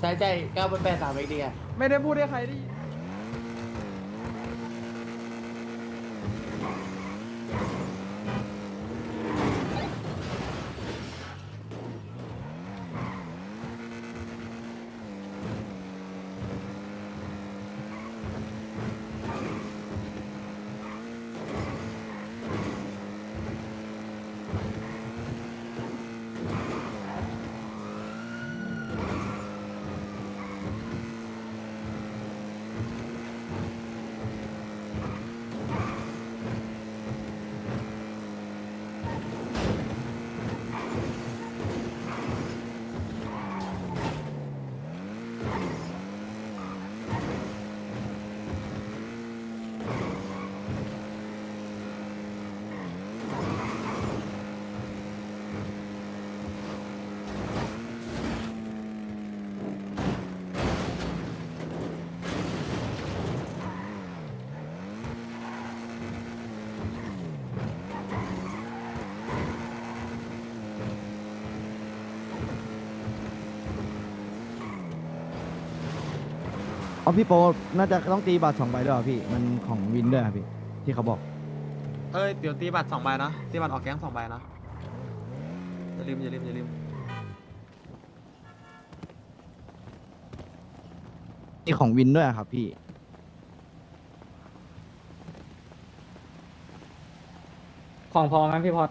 ใช่ใช่เก้าแปดสามเอ็กดีอะไม่ได้พูดให้ใครได้ยิน เอาพี่โปน่าจะต้องตีบัตรสองใบด้วยเหรอพี่ มันของวินด้วยครับพี่ ที่เขาบอก เอ้ยเดี๋ยวตีบัตรสองใบนะตีบัตรออกแก๊งสองใบนะอย่าลืมอย่าลืมอย่าลืมที่ของวินด้วยครับพี่ ของพอไหมพี่พอด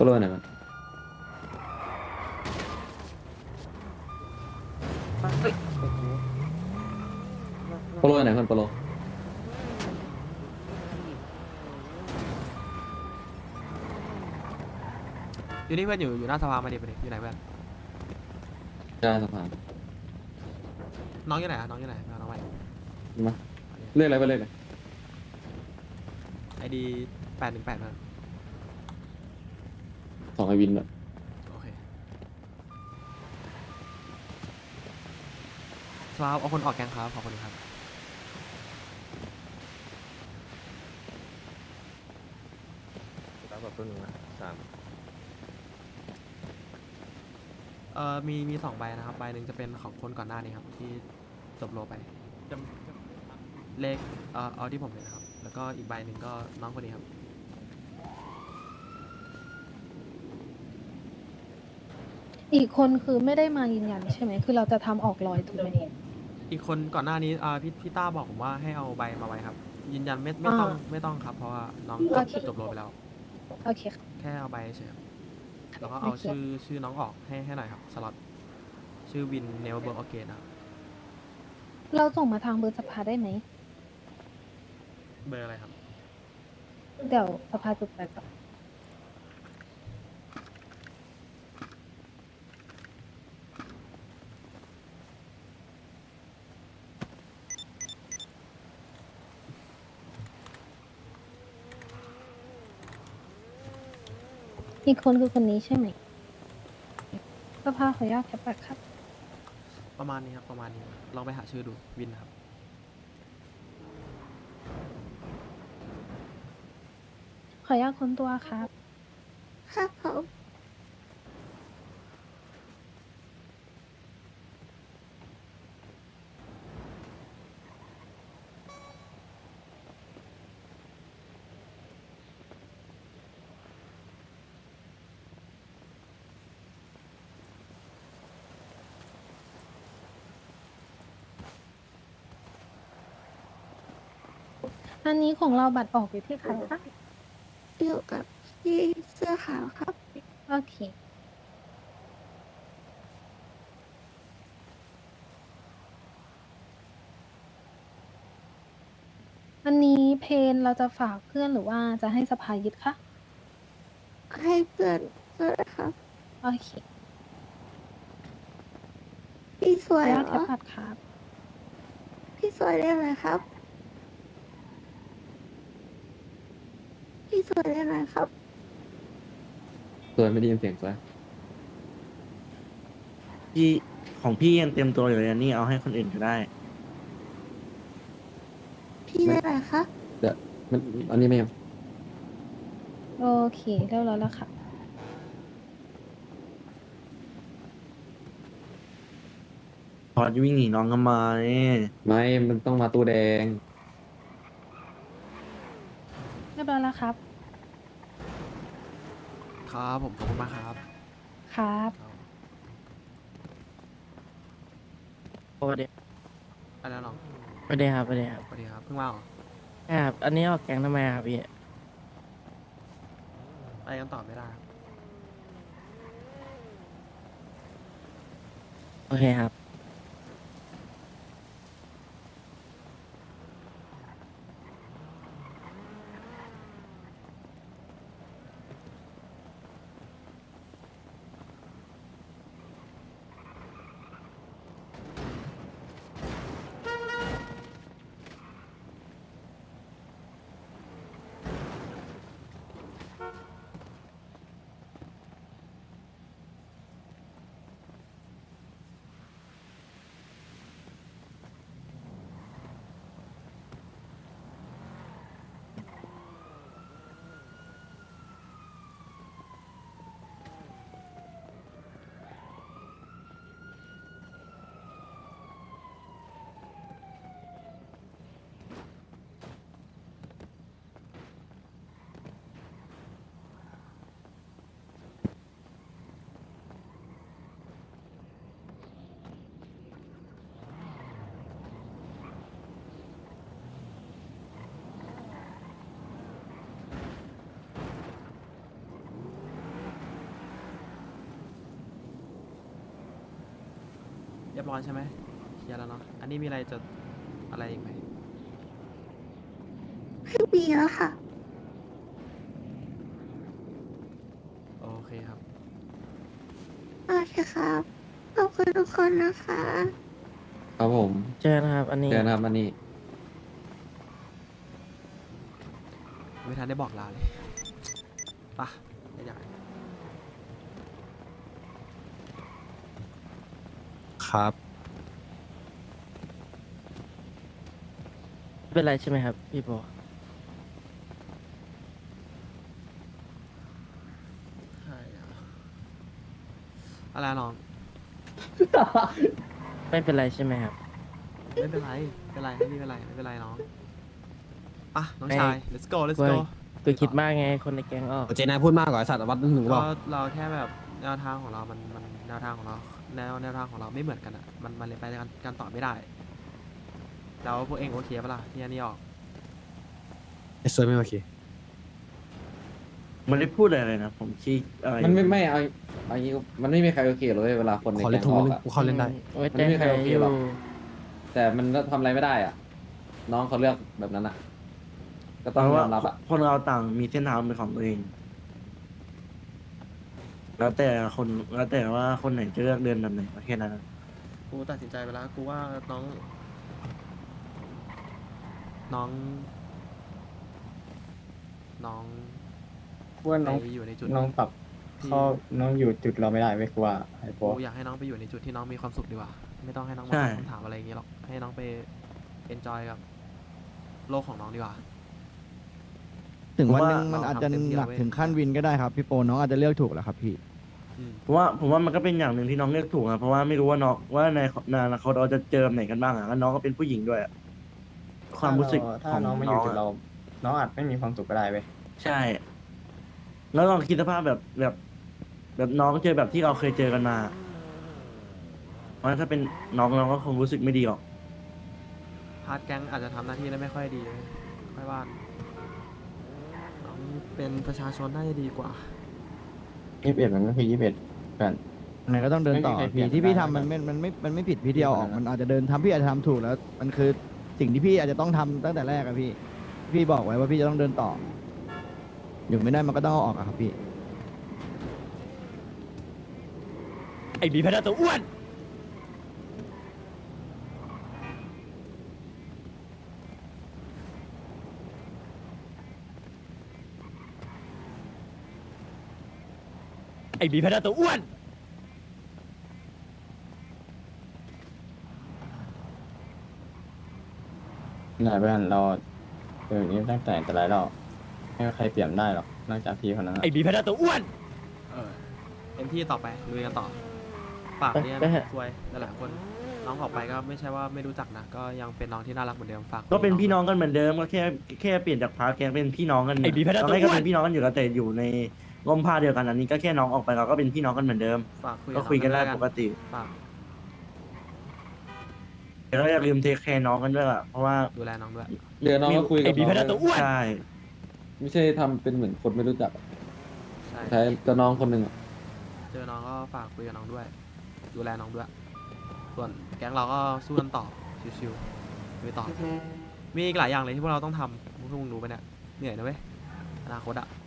โปโลไหนมันโปโลไหนมันโปโลอยู่นี่เพื่อนอยู่อยู่หน้าสภามาดิมาดิอยู่ไหนเพื่อนใช่สะพานน้องอยู่ไหนอะน้องอยู่ไหนเอาน้องไปมาเรียกอะไรไปเรียกอะไรไอดีแปดหนึ่งแปดเพื่อน สองไอวินอะโอเคสภาเอาคนออกแกงครับขอบคุณครับ รับแบบตัวหนึ่งนะสามเอ่อมีมีสองใบนะครับใบหนึ่งจะเป็นของคนก่อนหน้านี้ครับ ที่จบโลไปเลขเอ่อเอาที่ผมเลยนะครับ แล้วก็อีกใบหนึ่งก็น้องคนนี้ครับ อีกคนคือไม่ได้มายืนยันใช่ไหม คือเราจะทำออกลอยถูกไหม อีกคนก่อนหน้านี้อ่าพี่พี่ต้าบอกผมว่าให้เอาใบมาไว้ครับ ยืนยันไม่ไม่ต้องอ่าไม่ต้องครับ เพราะว่าน้องโอเค จบโลไปแล้ว โอเคค่ะ แค่เอาใบเฉยครับแล้วก็เอาโอเค ชื่อชื่อน้องออกให้ให้หน่อยครับสล็อตชื่อวินเนวเบอร์ออเกนครับเราส่งมาทางเบอร์สภาได้ไหม เบอร์อะไรครับ เดี๋ยวสภาจุดไปก่อน อีกคนคือคนนี้ใช่ไหมสภาขออนุญาตแคปบัตรครับ ประมาณนี้ครับประมาณนี้ลองไปหาชื่อดูวินครับ ขออนุญาตค้นตัวครับ ครับผม อันนี้ของเราบัตรออกอยู่ที่ใครคะ อยู่กับพี่เสื้อขาวครับ โอเค อันนี้เพนเราจะฝากเพื่อนหรือว่าจะให้สภายึดคะ ให้เพื่อนเพื่อนครับ โอเคพี่สขอวอยนุเหญารตแคปอบัตรครับ พี่สวยเรียกอะไรครับ สวยเรียกอะไรครับตัวไม่ได้ยินเสียงตัวพี่ของพี่ยังเต็มตัวอยู่เลยนะนี่เอาให้คนอื่นก็ได้ พี่เรียกอะไรครับเดี๋ยวมันอันนี้ไม่ยังโอเคเรียบร้อยแล้วค่ะ พอจะวิ่งหนีน้องกันมาเนี่ยไม่ มันต้องมาตู้แดง เรียบร้อยแล้วครับ ครับผมขอบคุณมากครับ ครับ สวัสดีอะไรนะน้องสวัสดีครับสวัสดีครับสวัสดีครับ เพิ่งมาเหรอครับอันนี้ออกแกงทำไมครับพี่อะไรยังตอบไม่ได้ครับโอเคครับ รียบร้อยใช่ไหมเคลียร์แล้วเนาะ อันนี้มีอะไรจะอะไรอีกไหมไม่มีแล้วค่ะ โอเคครับ โอเคครับ ขอบคุณทุกคนนะคะ ครับผมเจอนะครับ อันนี้เจอนะครับอันนี้ ไม่ทันได้บอกลาเลยปะไม่อยาก ครับ ไม่เป็นไรใช่ไหมครับพี่โบใช่อะอะไรน้องไม่เป็นไรใช่ไหมครับ ไม่เป็นไรไม่เป็นไรไม่เป็นไรไม่เป็นไรน้องปะน้องไม่ชาย let's go let's เว้ go ยกูคิดมากไงคนในแก๊งออก เจนายพูดมากกว่าสัตว์วัดหนึ่งก็ว่า เราแค่แบบแนวทางของเรามันมันแนวทางของเรา แนวแนวทางของเราไม่เหมือนกันอะ มันมันเลยไปกันกันต่อไม่ได้ แล้วพวกเองโอเคปะล่ะที่อันนี้ออกไอ้เซอร์ไม่โอเค มันได้พูดอะไรเลยนะ ผมคิดอะไรมันไม่ไม่เอาเอางี้มันไม่มีใครโอเคเลยเวลาคนในขอแก๊เล่นงทุกออกนึงอะกูเข้าเล่นได้ไว้ใจมันไม่มีใคใครรโอเคอยู่หรอกแต่มันทำอะไรไม่ได้อะ น้องเขาเลือกแบบนั้นอะ ก็เพต้องราะยว่าอมรับอะ คนเราต่างมีเส้นทางเป็นของตัวเอง แล้วแต่คนแล้วแต่ว่าคนไหนจะเลือกเดินแบบไหนก็แค่นั้นนะกูตัดสินใจไปแล้ว กูว่าน้อง น้อง น้องว่าน้องไปอยู่ในจุดน้องปรับที่ข้อน้องอยู่จุดเราไม่ได้ไม่กลัวไอ้โปกูอยากให้น้องไปอยู่ในจุดที่น้องมีความสุขดีกว่า ไม่ต้องให้น้องมาตอบคำถามอะไรอย่างงี้หรอก ให้น้องไป enjoy กับ โลกของน้องดีกว่า ถึงวันหนึงผมว่ามันอาจจะเราทำเต็มที่หนักแล้วเว้ยถึงขั้นวินก็ได้ครับพี่โปน้องอาจจะเลือกถูกแหละครับพี่อืม ผมว่าผมว่ามันก็เป็นอย่างหนึ่งที่น้องเลือกถูกนะเพราะว่าไม่รู้ว่าน้องว่าในในอนาคตเราจะเจอแบบไหนกันบ้างอะแล้วน้องก็เป็นผู้หญิงด้วยอะความรู้สึกถ้าของน้น้อองงไม่อยู่จุดอะเราน้องอาจไม่มีความสุขก็ได้เว้ยใช่ แล้วลองคิดสภาพแบบแบบ แบบน้องเจอแบบที่เราเคยเจอกันมาเพราะถ้าเป็นน้องน้องก็คงรู้สึกไม่ดีหรอก พาร์ทแก๊งอาจจะทำหน้าที่ได้ไม่ค่อยดีเลยค่อยว่าน้องเป็นประชาชนน่าจะดีกว่า ยี่สิบเอ็ดมันก็คือยี่สิบเอ็ดเพื่อนไหนก็ต้องเดินต่อไม่มีใครเปลี่พี่ยนที่พี่ได้ทำมันนะไม่มันไม่มันไม่ผิดพี่ที่เอาออกเปลี่ยนมันอาจจะเดินทำพี่อาจจะทำถูกแล้ว มันคือสิ่งที่พี่อาจจะต้องทำตั้งแต่แรกอะพี่ พี่บอกไว้ว่าพี่จะต้องเดินต่อ อยู่ไม่ได้มันก็ต้องเอาออกอะครับพี่ ไอ้บีพนักตัวอ้วน ไอ้บีพนักตัวอ้วน นายเพื่อนเราเป็นแบบนี้ตั้งแต่แต่ไรเราไม่มีใครเปลี่ยนได้หรอกนอกจากพี่คนนั้นอะไอ้บีพนักตัวอ้วน เออเต็มที่ต่อไปลุยกันต่อฝากไปเนี่ยไปเถอะ ซวยหลายๆคน น้องออกไปก็ไม่ใช่ว่าไม่รู้จักนะก็ยังเป็นน้องที่น่ารักเหมือนเดิมฝากก็เป็นพี่น้องกันเหมือนเดิมก็แค่แค่เปลี่ยนจากพาร์ทแกงเป็นพี่น้องกันไอ้บีพนักตอนตัวแรกก็อ้วเป็นนพี่น้องกันอยู่แล้วแต่อยู่ใน ร่มผ้าเดียวกันอันนี้ก็แค่น้องออกไปเราก็เป็นพี่น้องกันเหมือนเดิม ฝากคุยก็กับคุยกันได้องปกติฝากแต่ก็อย่าลืมเทคแคร์น้องกันด้วยอะเพราะว่าดูแลน้องด้วย เดี๋ยวน้องก็คุยไอ้กับบีน้พองนักตัวอ้วน ใช่ไม่ใช่ทำเป็นเหมือนคนไม่รู้จักอะใช่ใช้กับน้องคนหนึ่งอะเจอน้องก็ฝากคุยกับน้องด้วย ดูแลน้องด้วย ส่วนแก๊งเราก็สู้กันต่อชิวๆไม่ต่อมีอีกหลายอย่างเลยที่พวกเราต้องทำพวกมึงรู้ไปเนี่ยเหนื่อยนะเว้ยอนาคตอะ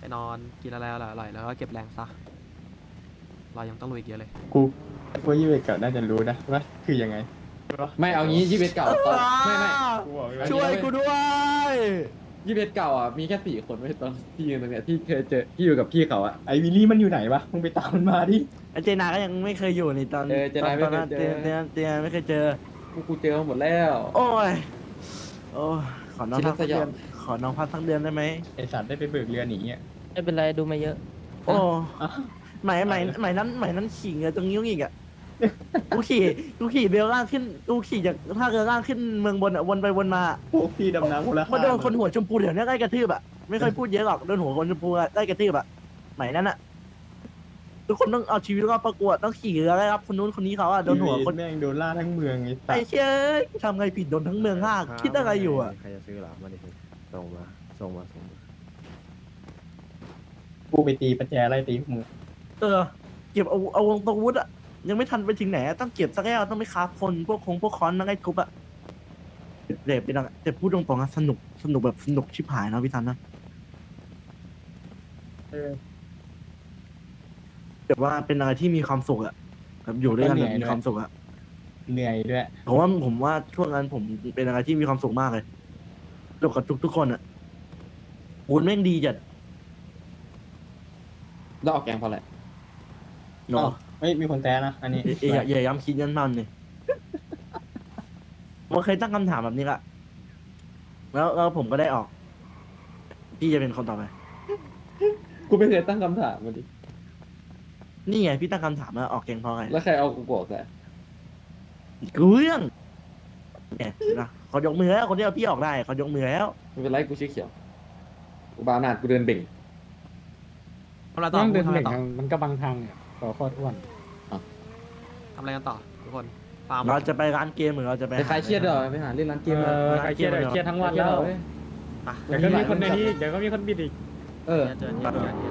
ไปนอนกินอะไรอร่อยๆแล้วก็เก็บแรงซะ เรายังต้องลุยอีกเยอะเลย กูพวกยี่สิบเอ็ดเก่าน่าจะรู้นะว่าคือยังไงไม่เอางี้ยี่สิบเอ็ดเก่าตอนไม่ไม่ กูบอกเลยช่วยกูด้วยยยี่สิบเอ็ดเก่าอะมีแค่สี่คนไว้ยตอนที่ยืนตรงเนี้ยที่เคยเจอที่อยู่กับพี่เขาอะ ไอ้วิลลี่มันอยู่ไหนวะมึงไปตามมันมาดิไอเจนาก็ยังไม่เคยอยู่ในตอนเออเจนาไม่ตอนนั้นเคยเจอเจเจเจนาไม่เคยเจอ พวกกูเจอมาหมดแล้ว โอ้ย โอ้ยขอน้องชิพันกสสักยเดืออนนขอน้องพักสักเดือนได้ไหมไอสัตว์ได้ไปเบิกเรือหนีอะ ไม่เป็นไรดูมาเยอะ โอ้หมายหมายหมายนั้นหมายนั้นขี่เงือตรงนิ้วอีกอะ กูขี่กูขี่เบลล่างขึ้นกูขี่จากท่าเรือล่างขึ้นเมืองบนอะวนไปวนมาพวกพี่ดำน้ำคนละมาโดนคนหัวชมพูเดี๋ยวนี้ได้กระทืบอะไม่ค่อยพูดเยอะหรอกโดนหัวคนชมพูอะได้กระทืบอะหมายนั้นอะทุกคนต้องเอาชีวิตรอดประกวดต้องขี่เรือได้ครับคนนู้นคนนี้เขาอะโดนหัวคน แม่งโดนล่าทั้งเมืองไอ้สัไอ้ตว์เชี่ยทำไงผิดโดนทั้งเมืองห้าคิดอะไรอยู่อะ ใครจะซื้อหรอมาดิส่งมา ส่งมาส่งมา กูไปตีประแจไล่ตีพวกมึงเออ เก็บเอาเอาวงตะวุธอะยังไม่ทันไปถึงไหนอะต้องเก็บสักแก้วต้องไปคาคนพวกคงพวกคอนนั่งไอ้ทุบอะเด็เป็นอะไรแต่พูดตรงๆอะสนุกสนุกแบบสนุกชิบหายนะพี่ทันนะแบบว่าเป็นอะไรที่มีความสุขอะแบบอยู่ด้วยกันแบบมีความสุขอะเหนื่อยด้วยผมว่าผมว่าช่วงนั้นผมเป็นอะไรที่มีความสุขมากเลยสนุกกับทุกทุกๆคนอะปูนแม่งดีจัด แล้วออกแกงเพราะอะไรเนาะเฮ้ยมีคนแต้นะอันนี้เอยเอยอย่าอย่าย้ำคิดยันมันเลยผมเคยตั้งคำถามแบบนี้ละแล้วแล้วผมก็ได้ออก พี่จะเป็นคนต่อไป กูไม่เคยตั้งคำถามมาดิ นี่ไงพี่ตั้งคำถามแล้วออกเกงเพราะไงแล้วใครเอากูบอกแต่กูเรื่องเนี่ยนะเขายกมือแล้วคนที่เอาพี่ออกได้เขายกมือแล้วไม่เป็นไรกูชื่อเขียวกูบาหนาดกูเดินเบ่ง ทำอะไรต่อนั่งเดินทำอะเหไรล็กต่อมันก็บางทางเนี่ยต่อโคตรอ้วนทำอะไรกันต่อทุกคนฟาร์มเราจะไปร้านเกมหรือเราจะไปไปคลายเครียดเดี๋ยวไปหาเล่นร้านเกมเอแล้วอใครเครียดอะเครียดทั้งวันแล้วไปเดี๋ยวก็มีคนในนี้เดี๋ยวก็มีคนบิดอีก เออ เจอเจอเจอเจอ